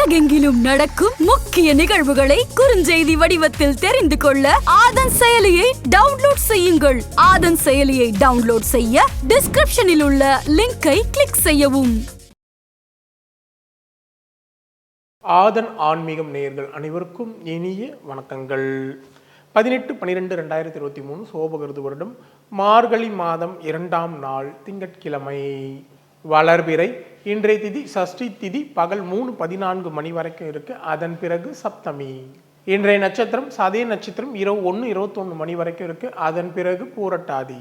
உலகெங்கிலும் நடக்கும் முக்கிய நிகழ்வுகளை குறுஞ்செய்தி வடிவத்தில் தெரிந்து கொள்ள ஆதன் செயலியை டவுன்லோட் செய்யுங்கள். ஆதன் செயலியை டவுன்லோட் செய்ய டிஸ்கிரிப்ஷனில் உள்ள லிங்கை கிளிக் செய்யவும். ஆதன் ஆன்மீகம் நேயர்கள் அனைவருக்கும் இனிய வணக்கங்கள். பதினெட்டு பன்னிரெண்டு ரெண்டாயிரத்தி இருபத்தி மூணு சோபகிருது வருடம் மார்கழி மாதம் இரண்டாம் நாள் திங்கட்கிழமை. வளர்பிறை இன்றைய திதி சஷ்டி திதி பகல் மூணு பதினான்கு மணி வரைக்கும் இருக்கு. அதன் பிறகு சப்தமி. இன்றைய நட்சத்திரம் சதய நட்சத்திரம் இரவு ஒன்று இருபத்தொன்று மணி வரைக்கும் இருக்கு. அதன் பிறகு பூரட்டாதி.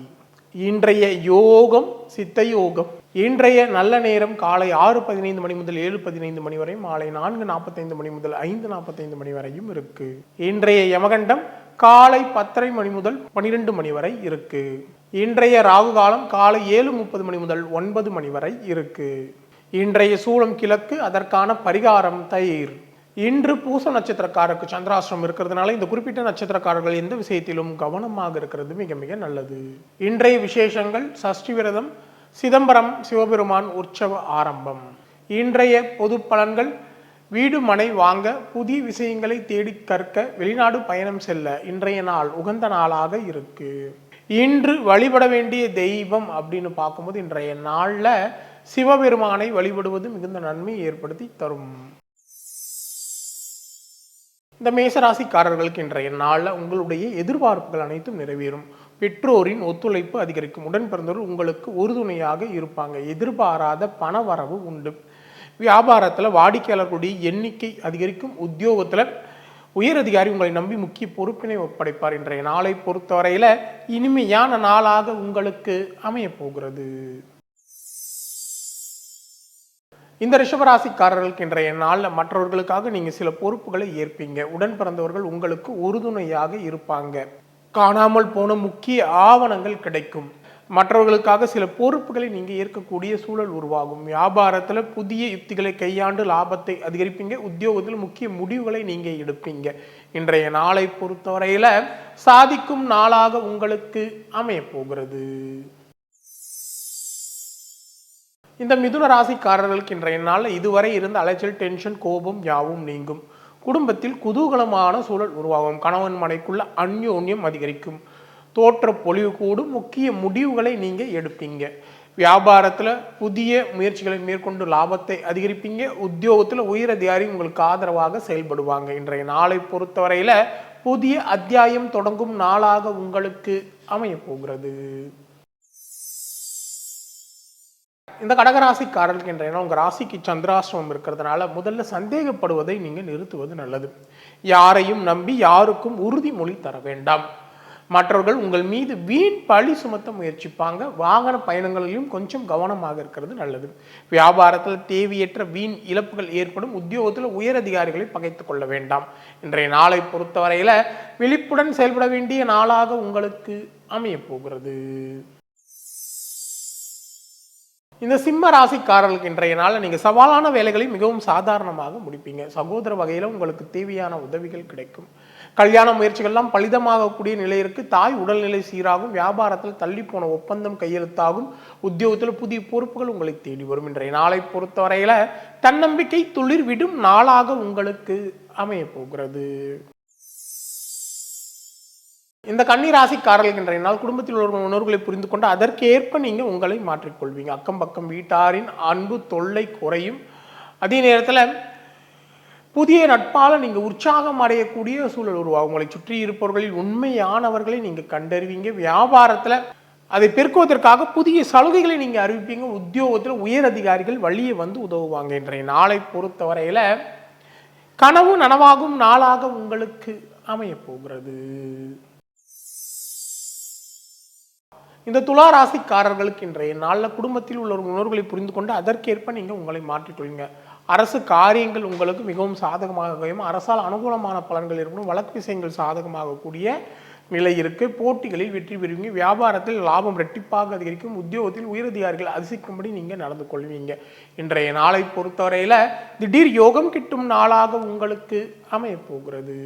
இன்றைய யோகம் சித்த யோகம். இன்றைய நல்ல நேரம் காலை ஆறு பதினைந்து மணி முதல் ஏழு பதினைந்து மணி வரையும் மாலை நான்கு நாற்பத்தைந்து மணி முதல் ஐந்து நாற்பத்தைந்து மணி வரையும் இருக்கு. இன்றைய யமகண்டம் காலை பத்தரை மணி முதல் பனிரெண்டு மணி வரை இருக்கு. இன்றைய ராகு காலம் காலை ஏழு முப்பது மணி முதல் ஒன்பது மணி வரை இருக்கு. இன்றைய சூளம் கிழக்கு அதற்கான பரிகாரம் தயிர். இன்று பூச நட்சத்திரக்காரருக்கு சந்திராசிரம் இருக்கிறதுனால இந்த குறிப்பிட்ட நட்சத்திரக்காரர்கள் எந்த விஷயத்திலும் கவனமாக இருக்கிறது மிக மிக நல்லது. இன்றைய விசேஷங்கள் சஷ்டி விரதம் சிதம்பரம் சிவபெருமான் உற்சவ ஆரம்பம். இன்றைய பொது பலன்கள் வீடு மனை வாங்க புதிய விஷயங்களை தேடி கற்க வெளிநாடு பயணம் செல்ல இன்றைய நாள் உகந்த நாளாக இருக்குது இன்று வழிபட வேண்டிய தெய்வம் அப்படின்னு பார்க்கும்போது இன்றைய நாளில் சிவபெருமானை வழிபடுவது மிகுந்த நன்மை ஏற்படுத்தி தரும். இந்த மேசராசிக்காரர்களுக்கு இன்றைய நாளில் உங்களுடைய எதிர்பார்ப்புகள் அனைத்தும் நிறைவேறும். பெற்றோரின் ஒத்துழைப்பு அதிகரிக்கும். உடன் பிறந்தோர் உங்களுக்கு உறுதுணையாக இருப்பாங்க. எதிர்பாராத பண வரவு உண்டு. வியாபாரத்தில் வாடிக்கையாளர்களுடைய எண்ணிக்கை அதிகரிக்கும். உத்தியோகத்தில் உயர் அதிகாரி உங்களை நம்பி முக்கிய பொறுப்பினை ஒப்படைப்பார் இன்றைய நாளை பொறுத்தவரையில் இனிமையான நாளாக உங்களுக்கு அமைய போகிறது. இந்த ரிஷபராசிக்காரர்களுக்கு இன்றைய நாளில் மற்றவர்களுக்காக நீங்கள் சில பொறுப்புகளை ஏற்பீங்க. உடன் பிறந்தவர்கள் உங்களுக்கு உறுதுணையாக இருப்பாங்க. காணாமல் போன முக்கிய ஆவணங்கள் கிடைக்கும். மற்றவர்களுக்காக சில பொறுப்புகளை நீங்கள் ஏற்கக்கூடிய சூழல் உருவாகும். வியாபாரத்தில் புதிய யுக்திகளை கையாண்டு லாபத்தை அதிகரிப்பீங்க. உத்தியோகத்தில் முக்கிய முடிவுகளை நீங்கள் எடுப்பீங்க. இன்றைய நாளை பொறுத்தவரையில் சாதிக்கும் நாளாக உங்களுக்கு அமையப்போகிறது இந்த மிதுன ராசிக்காரர்களுக்கு இன்றைய நாளில் இதுவரை இருந்த அலைச்சல் டென்ஷன் கோபம் யாவும் நீங்கும். குடும்பத்தில் குதூகலமான சூழல் உருவாகும். கணவன் மனைக்குள்ள அந்யோன்யம் அதிகரிக்கும். தோற்ற பொலிவு கூடும் முக்கிய முடிவுகளை நீங்கள் எடுப்பீங்க. வியாபாரத்தில் புதிய முயற்சிகளை மேற்கொண்டு லாபத்தை அதிகரிப்பீங்க. உத்தியோகத்தில் உயர் அதிகாரி உங்களுக்கு ஆதரவாக செயல்படுவாங்க. இன்றைய நாளை பொறுத்தவரையில் புதிய அத்தியாயம் தொடங்கும் நாளாக உங்களுக்கு அமைய போகிறது. இந்த கடகராசிக்காரர்களுக்கு இன்றைய உங்கள் ராசிக்கு சந்திராசிரமம் இருக்கிறதுனால முதல்ல சந்தேகப்படுவதை நீங்கள் நிறுத்துவது நல்லது. யாரையும் நம்பி யாருக்கும் உறுதிமொழி தர வேண்டாம். மற்றவர்கள் உங்கள் மீது வீண் பழி சுமத்த முயற்சிப்பாங்க. வாகன பயணங்களிலும் கொஞ்சம் கவனமாக இருக்கிறது நல்லது. வியாபாரத்தில் தேவையற்ற வீண் இழப்புகள் ஏற்படும். உத்தியோகத்தில் உயர் அதிகாரிகளை பகைத்து கொள்ள வேண்டாம். இன்றைய நாளை பொறுத்தவரையில் விழிப்புடன் செயல்பட வேண்டிய நாளாக உங்களுக்கு அமையப் போகிறது. இந்த சிம்ம ராசிக்காரர்களுக்கு இன்றைய நாளில் நீங்கள் சவாலான வேலைகளை மிகவும் சாதாரணமாக முடிப்பீங்க. சகோதர வகையில் உங்களுக்கு தேவையான உதவிகள் கிடைக்கும். கல்யாண முயற்சிகள்லாம் பலிதமாகக்கூடிய நிலையிற்கு தாய் உடல்நிலை சீராகும் வியாபாரத்தில் தள்ளி போன ஒப்பந்தம் கையெழுத்தாகும் உத்தியோகத்தில் புதிய பொறுப்புகள் உங்களை தேடி வரும். இன்றைய நாளை பொறுத்தவரையில் தன்னம்பிக்கை துளிர் விடும் நாளாக உங்களுக்கு அமையப் போகிறது. இந்த கன்னிராசிக்காரர்கள் இன்றைய நாள் குடும்பத்தில் உள்ள உணர்வுகளை புரிந்து கொண்டு அதற்கேற்ப நீங்கள் உங்களை மாற்றிக்கொள்வீங்க. அக்கம் பக்கம் வீட்டாரின் அன்பு தொல்லை குறையும். அதே நேரத்தில் புதிய நட்பால் நீங்கள் உற்சாகம் அடையக்கூடிய சூழல் உருவாகும். உங்களை சுற்றி இருப்பவர்களில் உண்மையானவர்களை நீங்கள் கண்டறிவீங்க. வியாபாரத்தில் அதை பெருக்குவதற்காக புதிய சலுகைகளை நீங்கள் அறிவிப்பீங்க. உத்தியோகத்தில் உயர் அதிகாரிகள் வழியே வந்து உதவுவாங்க. இன்றைய நாளை பொறுத்தவரையில் கனவு நனவாகும் நாளாக உங்களுக்கு அமைய போகிறது. இந்த துலா ராசிக்காரர்களுக்கு இன்றைய நாளில் குடும்பத்தில் உள்ள உணர்வுகளை புரிந்து கொண்டு அதற்கேற்ப நீங்கள் உங்களை மாற்றிக்கொள்ளுங்க. அரசு காரியங்கள் உங்களுக்கு மிகவும் சாதகமாகவும் அரசால் அனுகூலமான பலன்கள் இருக்கணும் வழக்கு விஷயங்கள் சாதகமாகக்கூடிய நிலை இருக்கு. போட்டிகளில் வெற்றி பெறுவீங்க. வியாபாரத்தில் லாபம் ரெட்டிப்பாக அதிகரிக்கும். உத்தியோகத்தில் உயரதிகாரிகள் அதிசிக்கும்படி நீங்கள் நடந்து கொள்வீங்க. இன்றைய நாளை பொறுத்தவரையில் திடீர் யோகம் கிட்டும் நாளாக உங்களுக்கு அமையப்போகிறது.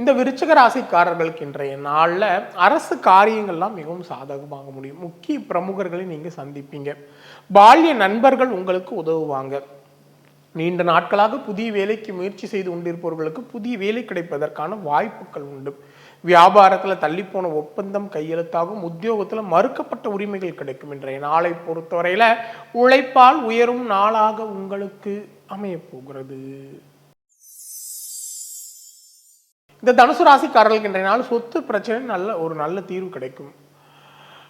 இந்த விருச்சக ராசிக்காரர்களுக்கு இன்றைய நாளில் அரசு காரியங்கள்லாம் மிகவும் சாதகமாக முடியும். முக்கிய பிரமுகர்களை நீங்கள் சந்திப்பீங்க. பால்ய நண்பர்கள் உங்களுக்கு உதவுவாங்க. நீண்ட நாட்களாக புதிய வேலைக்கு முயற்சி செய்து கொண்டிருப்பவர்களுக்கு புதிய வேலை கிடைப்பதற்கான வாய்ப்புகள் உண்டு. வியாபாரத்தில் தள்ளிப்போன ஒப்பந்தம் கையெழுத்தாகும். உத்தியோகத்தில் மறுக்கப்பட்ட உரிமைகள் கிடைக்கும். இன்றைய நாளை பொறுத்தவரையில் உழைப்பால் உயரும் நாளாக உங்களுக்கு அமையப் போகிறது. இந்த தனுசு ராசிக்காரர்களுக்கு இன்றைய நாள் சொத்து பிரச்சனை நல்ல ஒரு நல்ல தீர்வு கிடைக்கும்.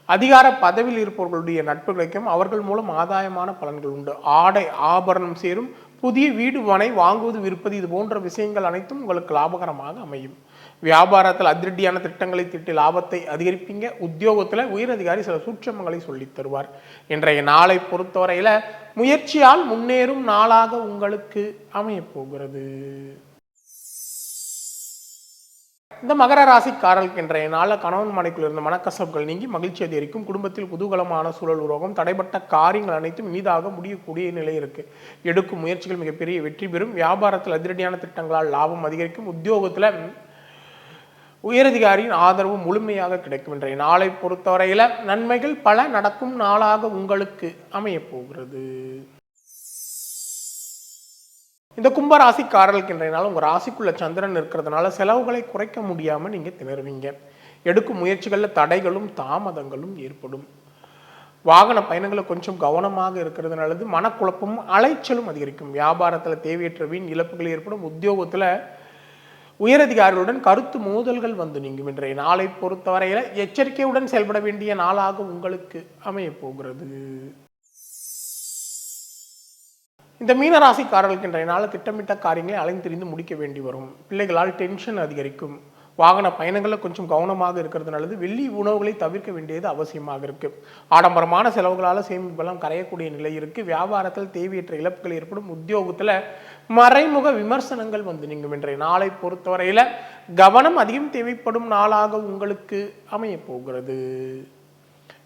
அதிகார பதவியில் இருப்பவர்களுடைய நட்பு கிடைக்கும். அவர்கள் மூலம் ஆதாயமான பலன்கள் உண்டு. ஆடை ஆபரணம் சேரும். புதிய வீடு மனை வாங்குவது விற்பது இது போன்ற விஷயங்கள் அனைத்தும் உங்களுக்கு லாபகரமாக அமையும். வியாபாரத்தில் அதிரடியான திட்டங்களை திட்டி லாபத்தை அதிகரிப்பீங்க. உத்தியோகத்தில் உயரதிகாரி சில சூட்சமங்களை சொல்லித் தருவார். இன்றைய நாளை பொறுத்தவரையில் முயற்சியால் முன்னேறும் நாளாக உங்களுக்கு அமையப் போகிறது. இந்த மகர ராசிக்காரர்களுக்கு இன்றைய நாளில் கணவன் மனைக்குள் இருந்த மனக்கசப்புகள் நீங்கி மகிழ்ச்சி அதிகரிக்கும். குடும்பத்தில் குதூகலமான சூழல் உருவாகும். தடைப்பட்ட காரியங்கள் அனைத்தும் மீதாக முடியக்கூடிய நிலை இருக்கு. எடுக்கும் முயற்சிகள் மிகப்பெரிய வெற்றி பெறும். வியாபாரத்தில் அதிரடியான திட்டங்களால் லாபம் அதிகரிக்கும். உத்தியோகத்தில் உயரதிகாரியின் ஆதரவு முழுமையாக கிடைக்கும் இன்றைய நாளை பொறுத்தவரையில் நன்மைகள் பல நடக்கும் நாளாக உங்களுக்கு அமையப் போகிறது. இந்த கும்ப ராசிக்காரர்களுக்கு இன்றைய நாள் உங்கள் ராசிக்குள்ள சந்திரன் இருக்கிறதுனால செலவுகளை குறைக்க முடியாமல் நீங்கள் திணறுவீங்க. எடுக்கும் முயற்சிகளில் தடைகளும் தாமதங்களும் ஏற்படும். வாகன பயணங்களை கொஞ்சம் கவனமாக இருக்கிறது நல்லது. மனக்குழப்பமும் அலைச்சலும் அதிகரிக்கும். வியாபாரத்தில் தேவையற்ற வீண் இழப்புகள் ஏற்படும். உத்தியோகத்தில் உயரதிகாரிகளுடன் கருத்து மோதல்கள் வந்து நீங்கும். இன்றைய நாளை பொறுத்தவரையில் எச்சரிக்கையுடன் செயல்பட வேண்டிய நாளாக உங்களுக்கு அமையப் போகிறது. இந்த மீனராசிக்காரர்களுக்கு இன்றைய நாள் திட்டமிட்ட காரியங்களை அலைந்து முடிக்க வேண்டி வரும். பிள்ளைகளால் டென்ஷன் அதிகரிக்கும். வாகன பயணங்களில் கொஞ்சம் கவனமாக இருக்கிறது நல்லது. வெள்ளி உணவுகளை தவிர்க்க வேண்டியது அவசியமாக இருக்குது ஆடம்பரமான செலவுகளால் சேமிப்பெல்லாம் கரையக்கூடிய நிலை இருக்குது வியாபாரத்தில் தேவையற்ற இழப்புகள் ஏற்படும். உத்தியோகத்தில் மறைமுக விமர்சனங்கள் வந்து நீங்கும். இன்றைய நாளை பொறுத்தவரையில் கவனம் அதிகம் தேவைப்படும் நாளாக உங்களுக்கு அமையப் போகிறது.